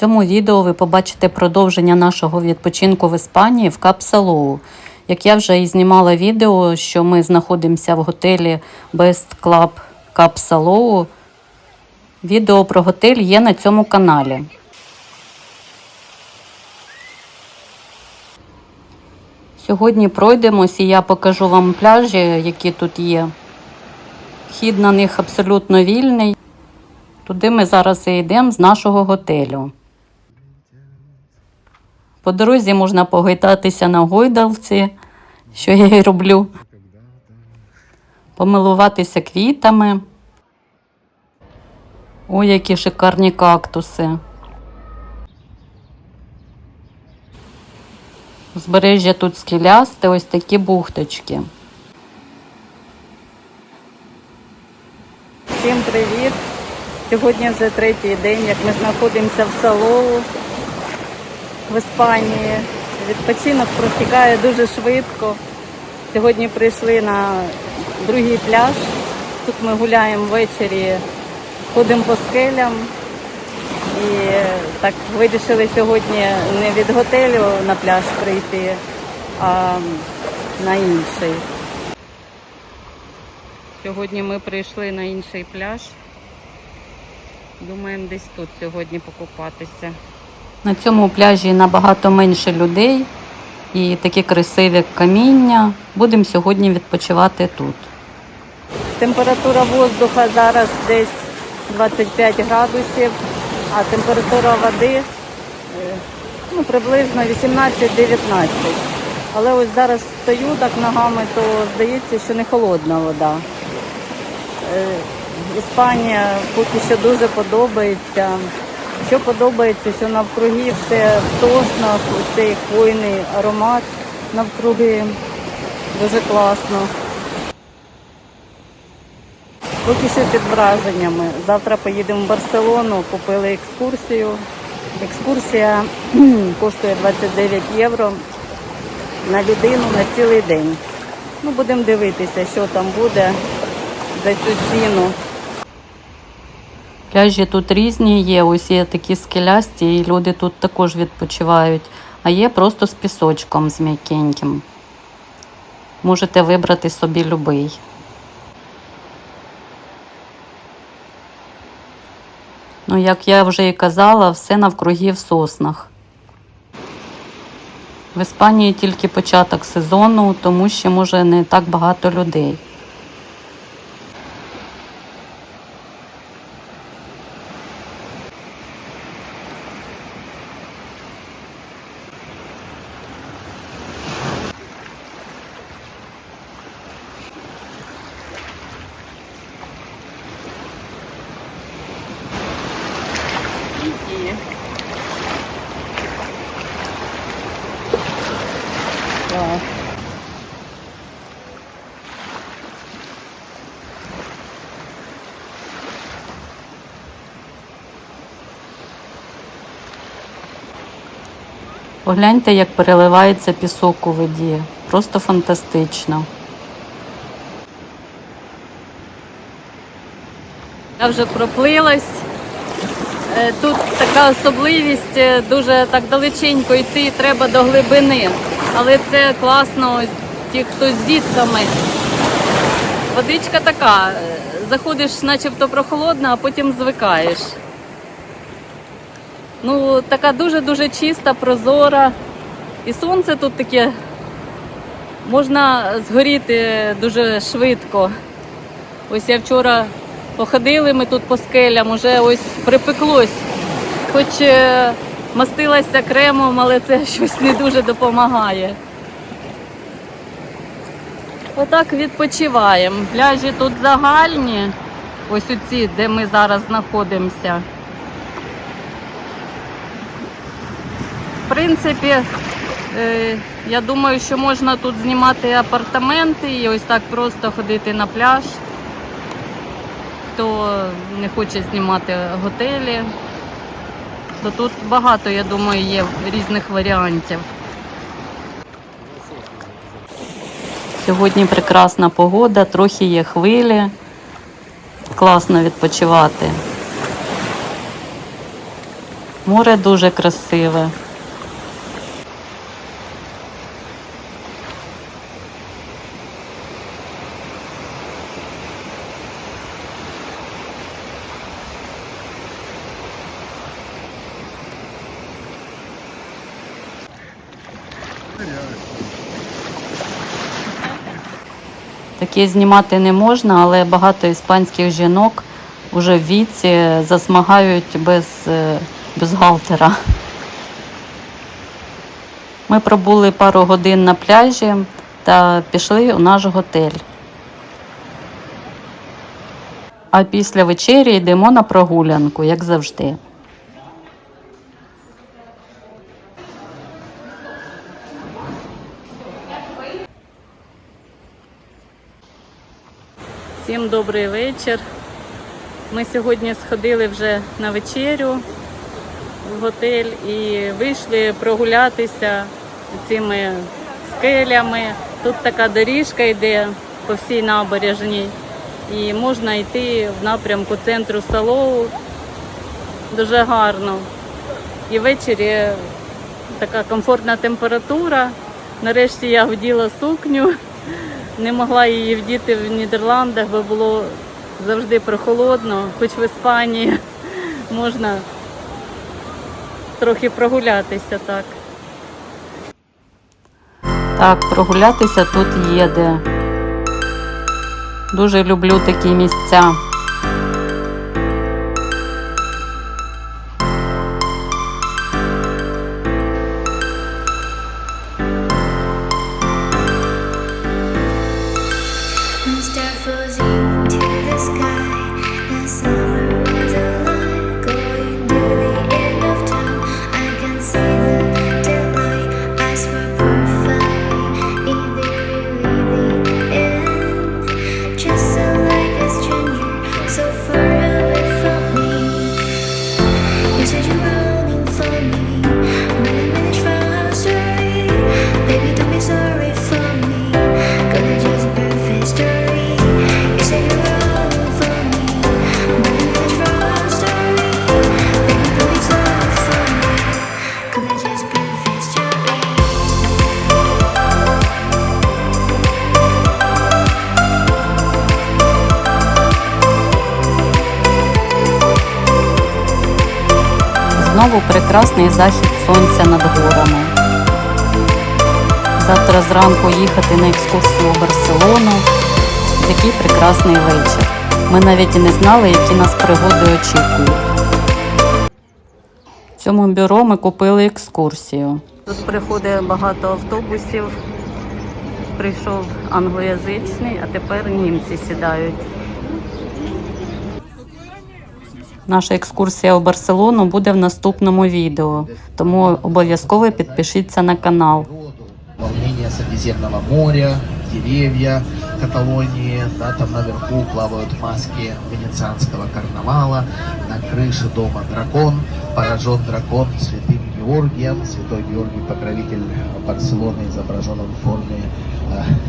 В цьому відео ви побачите продовження нашого відпочинку в Іспанії в Капсалоу. Як я вже і знімала відео, що ми знаходимося в готелі Best Club Капсалоу. Відео про готель є на цьому каналі. Сьогодні пройдемось і я покажу вам пляжі, які тут є. Вхід на них абсолютно вільний. Туди ми зараз і йдемо з нашого готелю. По дорозі можна погойдатися на гойдалці, що я і роблю, помилуватися квітами. Ой, які шикарні кактуси. Узбережжя тут скелясте, ось такі бухточки. Всім привіт! Сьогодні вже третій день, як ми знаходимося в Салоу в Іспанії. Відпочинок протікає дуже швидко. Сьогодні прийшли на другий пляж. Тут ми гуляємо ввечері, ходимо по скелям. І так вирішили сьогодні не від готелю на пляж прийти, а на інший. Сьогодні ми прийшли на інший пляж. Думаємо десь тут сьогодні покупатися. На цьому пляжі набагато менше людей і такі красиві каміння. Будемо сьогодні відпочивати тут. Температура воздуха зараз десь 25 градусів, а температура води е, ну, приблизно 18-19. Але ось зараз стою так ногами, то здається, що не холодна вода. Е, Іспанія поки що дуже подобається. Що подобається, що навкруги все в соснах, цей хвойний аромат навкруги. Дуже класно. Поки що під враженнями. Завтра поїдемо в Барселону, купили екскурсію. Екскурсія коштує 29 євро на людину на цілий день. Ну, будемо дивитися, що там буде за цю ціну. Пляжі тут різні є, ось є такі скелясті, і люди тут також відпочивають, а є просто з пісочком, з м'якеньким. Можете вибрати собі любий. Ну, як я вже і казала, все навкруги в соснах. В Іспанії тільки початок сезону, тому що може не так багато людей. Які? Клас. Погляньте, як переливається пісок у воді. Просто фантастично. Я вже проплилась. Е, Тут така особливість, е, дуже так далеченько йти треба до глибини. Але це класно, ті, хто з дітками. Водичка така, е, заходиш начебто прохолодна, а потім звикаєш. Ну, така дуже-дуже чиста, прозора. І сонце тут таке можна згоріти дуже швидко. Ось я вчора походили ми тут по скелям, уже ось припеклось. Хоч е, мастилася кремом, але це щось не дуже допомагає. Отак відпочиваємо. Пляжі тут загальні, ось оці, де ми зараз знаходимося. Принципі, е, я думаю, що можна тут знімати апартаменти і ось так просто ходити на пляж. Хто не хоче знімати готелі, то тут багато, я думаю, є різних варіантів. Сьогодні прекрасна погода, трохи є хвилі. Класно відпочивати. Море дуже красиве. Таке знімати не можна, але багато іспанських жінок вже в віці засмагають без е, бюстгальтера. Ми пробули пару годин на пляжі та пішли у наш готель. А після вечері йдемо на прогулянку, як завжди. Всім добрий вечір. Ми сьогодні сходили вже на вечерю в готель і вийшли прогулятися цими скелями. Тут така доріжка йде по всій набережній. І можна йти в напрямку центру Салоу. Дуже гарно. І ввечері така комфортна температура. Нарешті я вділа сукню. Не могла її вдіти в Нідерландах, бо було завжди прохолодно, хоч в Іспанії можна трохи прогулятися так. Так, прогулятися тут є де. Дуже люблю такі місця. Знову прекрасний захід сонця над горами. Завтра зранку їхати на екскурсію у Барселону. Такий прекрасний вечір. Ми навіть і не знали, які нас пригоди очікують. В цьому бюро ми купили екскурсію. Тут приходить багато автобусів. Прийшов англоязичний, а тепер німці сідають. Наша екскурсія у Барселону буде в наступному відео, тому обов'язково підпишіться на канал. волнение Средиземного моря, деревья Каталонии, да, там наверху плавают маски венецианского карнавала, на крыше дома дракон, поражен дракон святым Георгием, святой Георгий покровитель Барселоны изображен он в форме э, из- из-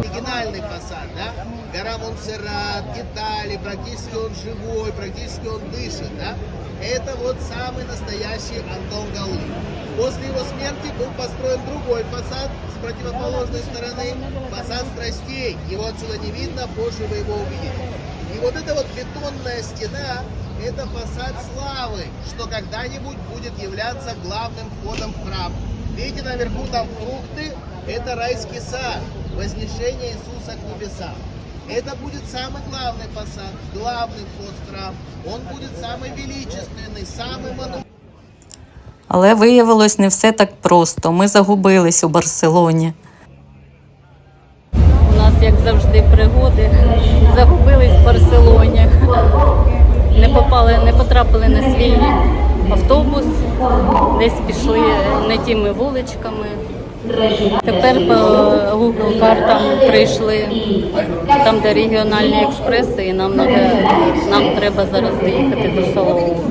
оригинальный фасад, да? Гора Монсеррат, детали, практически он живой, практически он дышит, да? Это вот самый настоящий Антон Галли. После его смерти был построен другой фасад с противоположной стороны, фасад страстей. Его отсюда не видно, позже вы его увидите. И вот эта вот бетонная стена, это фасад славы, что когда-нибудь будет являться главным входом в храм. Видите, наверху там фрукты, это райский сад, вознесение Иисуса к небесам. Это будет самый главный фасад, главный вход в храм. Он будет самый величественный, самый монументальный. Але виявилось не все так просто. Ми загубились у Барселоні. У нас, як завжди, пригоди. Загубились в Барселоні. Не попали, не потрапили на свій автобус, десь пішли не тими вуличками. Тепер по Google картам прийшли там, де регіональні експреси, і нам, нам треба зараз доїхати до Солову.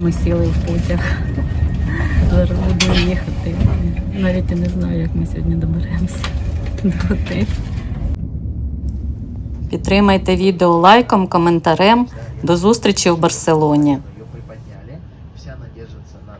Ми сіли в потяг. Зараз будемо їхати Навіть і не знаю, як ми сьогодні доберемося до готелю. Підтримайте відео лайком, коментарем. До зустрічі в Барселоні.